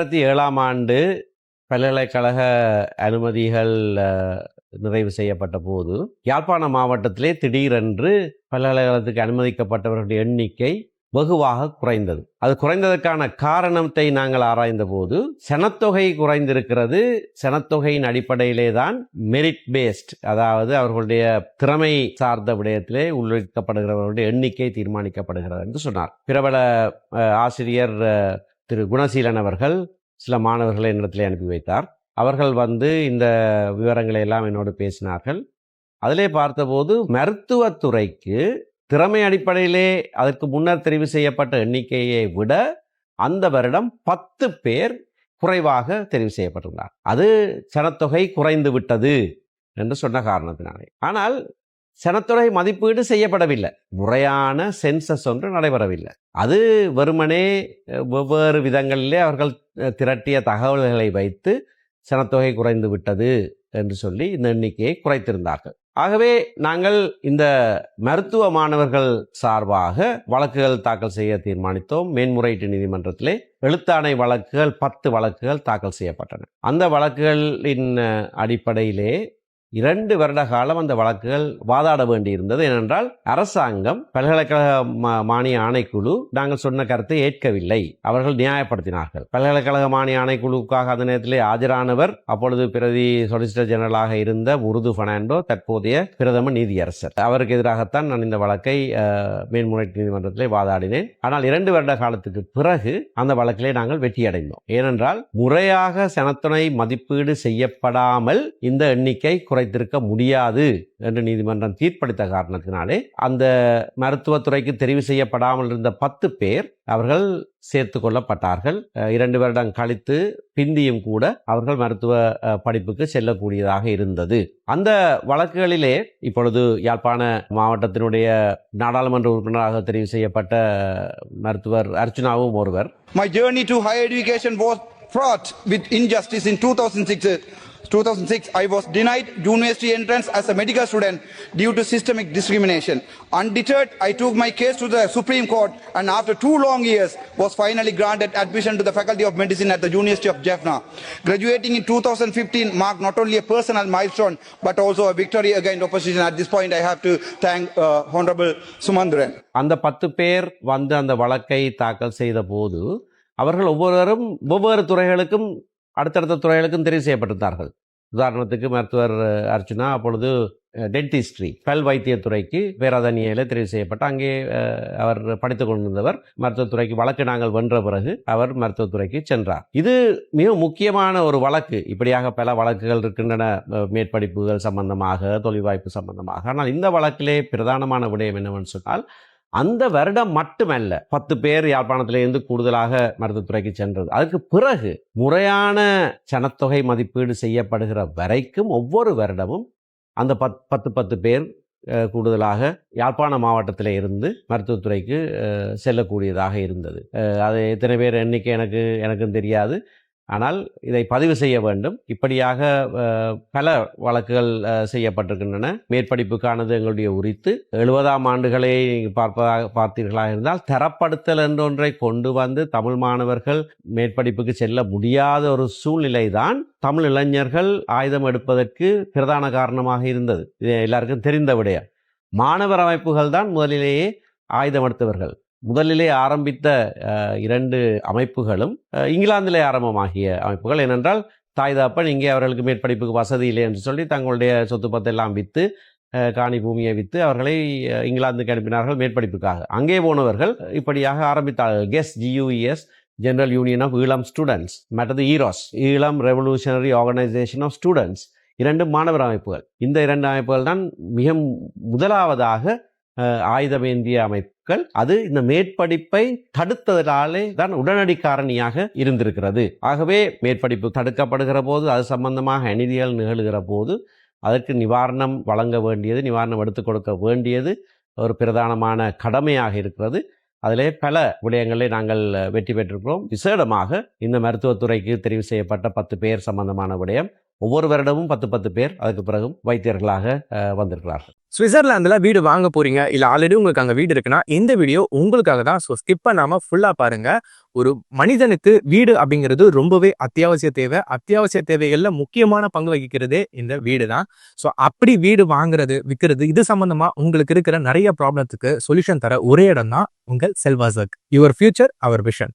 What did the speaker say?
ரெண்டாயிரத்தி ஏழாம் ஆண்டு பல்கலைக்கழக அனுமதிகள் நிறைவு செய்யப்பட்ட போது யாழ்ப்பாண மாவட்டத்திலே திடீரென்று பல்கலைக்கழகத்துக்கு அனுமதிக்கப்பட்டவர்களுடைய எண்ணிக்கை வெகுவாக குறைந்தது. அது குறைந்ததற்கான காரணத்தை நாங்கள் ஆராய்ந்த போது சனத்தொகை குறைந்திருக்கிறது. சனத்தொகையின் அடிப்படையிலே தான் மெரிட் பேஸ்ட் அதாவது அவர்களுடைய திறமை சார்ந்த விடயத்திலே உள்ளிழுக்கப்படுகிறவர்களுடைய எண்ணிக்கை தீர்மானிக்கப்படுகிறது என்று சொன்னார். பிரபல ஆசிரியர் திரு குணசீலன் அவர்கள் சில மாணவர்களை என்னிடத்திலே அனுப்பி வைத்தார். அவர்கள் வந்து இந்த விவரங்களை எல்லாம் என்னோடு பேசினார்கள். அதிலே பார்த்தபோது மருத்துவத்துறைக்கு திறமை அடிப்படையிலே அதற்கு முன்னர் தெரிவு செய்யப்பட்ட எண்ணிக்கையை விட அந்த வருடம் பத்து பேர் குறைவாக தெரிவு செய்யப்பட்டிருந்தார். அது சனத்தொகை குறைந்து விட்டது என்று சொன்ன காரணத்தினாலே. ஆனால் சனத்தொகை மதிப்பீடு செய்யப்படவில்லை. முறையான சென்சஸ் ஒன்று நடைபெறவில்லை. அது வெறுமனே வெவ்வேறு விதங்களிலே அவர்கள் திரட்டிய தகவல்களை வைத்து சனத்தொகை குறைந்து விட்டது என்று சொல்லி இந்த எண்ணிக்கையை குறைத்திருந்தார்கள். ஆகவே நாங்கள் இந்த மருத்துவ மாணவர்கள் சார்பாக வழக்குகள் தாக்கல் செய்ய தீர்மானித்தோம். மேன்முறையீட்டு நீதிமன்றத்திலே எழுத்தாணை வழக்குகள் பத்து வழக்குகள் தாக்கல் செய்யப்பட்டன. அந்த வழக்குகளின் அடிப்படையிலே இரண்டு வருட காலம் அந்த வழக்குகள் வாதாட வேண்டியிருந்தது. ஏனென்றால் அரசாங்கம் பல்கலைக்கழக மா- மானிய ஆணைக்குழு நாங்கள் சொன்ன கருத்தை ஏற்கவில்லை. அவர்கள் நியாயப்படுத்தினார்கள். பல்கலைக்கழக மானிய ஆணைக்குழுவுக்காக அந்த நேரத்திலே ஆஜரானவர் அப்பொழுது பிரதி சொலிசிட்டர் ஜெனரலாக இருந்த உருது பெர்னாண்டோ தற்போதைய பிரதம நீதியரசர். அவருக்கு எதிராகத்தான் நான் இந்த வழக்கை மேன்முறை மேன்முறையீட்டு நீதிமன்றத்திலே வாதாடினேன். ஆனால் இரண்டு வருட காலத்துக்கு பிறகு அந்த வழக்கிலே நாங்கள் வெற்றியடைந்தோம். ஏனென்றால் முறையாக சனத்துணை மதிப்பீடு செய்யப்படாமல் இந்த எண்ணிக்கை குறை குறைத்திருக்க முடியாது என்று நீதிமன்றம் தீர்ப்பளித்த காரணத்தினாலே அந்த மருத்துவத்துறைக்கு தெரிவு செய்யப்படாமல் இருந்த பத்து பேர் அவர்கள் சேர்த்து கொள்ளப்பட்டார்கள். இரண்டு வருடம் கழித்து பிந்தியும் கூட அவர்கள் மருத்துவ படிப்புக்கு செல்லக்கூடியதாக இருந்தது. அந்த வழக்குகளிலே இப்பொழுது யாழ்ப்பாண மாவட்டத்தினுடைய நாடாளுமன்ற உறுப்பினராக தெரிவு செய்யப்பட்ட மருத்துவர் அர்ச்சுனாவும் ஒருவர். My journey to higher education was fraught with injustice in 2006. 2006, I was denied university entrance as a medical student due to systemic discrimination. Undeterred, I took my case to the Supreme Court and after two long years was finally granted admission to the Faculty of Medicine at the University of Jaffna. Graduating in 2015 marked not only a personal milestone but also a victory against opposition. At this point, I have to thank uh, Honorable Sumandran. அந்த பத்து பேர் வந்து அந்த வழக்கை தாக்கல் செய்த போது அவர்கள் ஒவ்வொருவரும் ஒவ்வொரு துறைகளுக்கும் அடுத்தடுத்த துறைகளுக்கும் தெரிவு செய்யப்பட்டிருந்தார்கள். உதாரணத்துக்கு மருத்துவர் அர்ச்சனா அப்பொழுது டென்டிஸ்ட்ரி பல் வைத்தியத்துறைக்கு பேராதனியில தெரிவு செய்யப்பட்டு அங்கே அவர் படித்துக் கொண்டிருந்தவர். மருத்துவத்துறைக்கு வழக்கு நாங்கள் வென்ற பிறகு அவர் மருத்துவத்துறைக்கு சென்றார். இது மிக முக்கியமான ஒரு வழக்கு. இப்படியாக பல வழக்குகள் இருக்கின்றன. மேற்படிப்புகள் சம்பந்தமாக தொழில் வாய்ப்பு சம்பந்தமாக. ஆனால் இந்த வழக்கிலே பிரதானமான விடயம் என்னவென்று சொன்னால் அந்த வருடம் மட்டுமல்ல பத்து பேர் யாழ்ப்பாணத்திலிருந்து கூடுதலாக மருத்துவத்துறைக்கு சென்றது. அதற்கு பிறகு முறையான சனத்தொகை மதிப்பீடு செய்யப்படுகிற வரைக்கும் ஒவ்வொரு வருடமும் அந்த பத் பத்து பத்து பேர் கூடுதலாக யாழ்ப்பாண மாவட்டத்தில் இருந்து மருத்துவத்துறைக்கு செல்லக்கூடியதாக இருந்தது. அது எத்தனை பேர் எண்ணிக்கை எனக்கு எனக்கும் தெரியாது. ஆனால் இதை பதிவு செய்ய வேண்டும். இப்படியாக பல வழக்குகள் செய்யப்பட்டிருக்கின்றன. மேற்படிப்புக்கானது எங்களுடைய உரித்து எழுபதாம் ஆண்டுகளை பார்ப்பதாக பார்த்தீர்களாக இருந்தால் தரப்படுத்தல் என்ற ஒன்றை கொண்டு வந்து தமிழ் மாணவர்கள் மேற்படிப்புக்கு செல்ல முடியாத ஒரு சூழ்நிலை தான் தமிழ் இளைஞர்கள் ஆயுதம் எடுப்பதற்கு பிரதான காரணமாக இருந்தது. இது எல்லாருக்கும் தெரிந்த விடையா மாணவர் அமைப்புகள் தான் முதலிலேயே ஆயுதம் எடுத்தவர்கள். முதலிலே ஆரம்பித்த இரண்டு அமைப்புகளும் இங்கிலாந்திலே ஆரம்பமாகிய அமைப்புகள். ஏனென்றால் தாய் தாப்பன் இங்கே அவர்களுக்கு மேற்படிப்புக்கு வசதி இல்லை என்று சொல்லி தங்களுடைய சொத்து பத்தெல்லாம் விற்று காணி பூமியை விற்று அவர்களை இங்கிலாந்துக்கு அனுப்பினார்கள் மேற்படிப்புக்காக. அங்கே போனவர்கள் இப்படியாக ஆரம்பித்தார்கள். GUES G U E S General Union of Eelam Students மற்றது EROS Eelam Revolutionary Organisation of Students இரண்டு மாணவர் அமைப்புகள். இந்த இரண்டு அமைப்புகள் தான் மிக முதலாவதாக ஆயுதமேந்திய அமைப்பு அமைப்புகள் அது இந்த மேற்படிப்பை தடுத்ததாலே தான் உடனடி காரணியாக இருந்திருக்கிறது. ஆகவே மேற்படிப்பு தடுக்கப்படுகிற போது அது சம்பந்தமாக அநீதிகள் நிகழ்கிற போது அதற்கு நிவாரணம் வழங்க வேண்டியது நிவாரணம் எடுத்துக் கொடுக்க வேண்டியது ஒரு பிரதானமான கடமையாக இருக்கிறது. அதிலே பல விடயங்களை நாங்கள் வெற்றி பெற்றிருக்கிறோம். விசேடமாக இந்த மருத்துவத்துறைக்கு தெரிவு செய்யப்பட்ட பத்து பேர் சம்பந்தமான விடயம். ஒவ்வொரு வருடமும் பத்து பத்து பேர் அதுக்கு பிறகும் வைத்தியர்களாக வந்திருக்கிறார்கள். சுவிட்சர்லாந்துல வீடு வாங்க போறீங்க இல்ல ஆல்ரெடி உங்களுக்கு அங்க வீடு இருக்குன்னா இந்த வீடியோ உங்களுக்காக தான். ஸோ ஸ்கிப் பண்ணாம ஃபுல்லா பாருங்க. ஒரு மனிதனுக்கு வீடு அப்படிங்கிறது ரொம்பவே அத்தியாவசிய தேவை. அத்தியாவசிய தேவைகள்ல முக்கியமான பங்கு வகிக்கிறதே இந்த வீடு தான். ஸோ அப்படி வீடு வாங்குறது விற்கிறது இது சம்பந்தமா உங்களுக்கு இருக்கிற நிறைய ப்ராப்ளத்துக்கு சொல்யூஷன் தர ஒரே இடம் தான் உங்கள் செல்வாசக். Your future our vision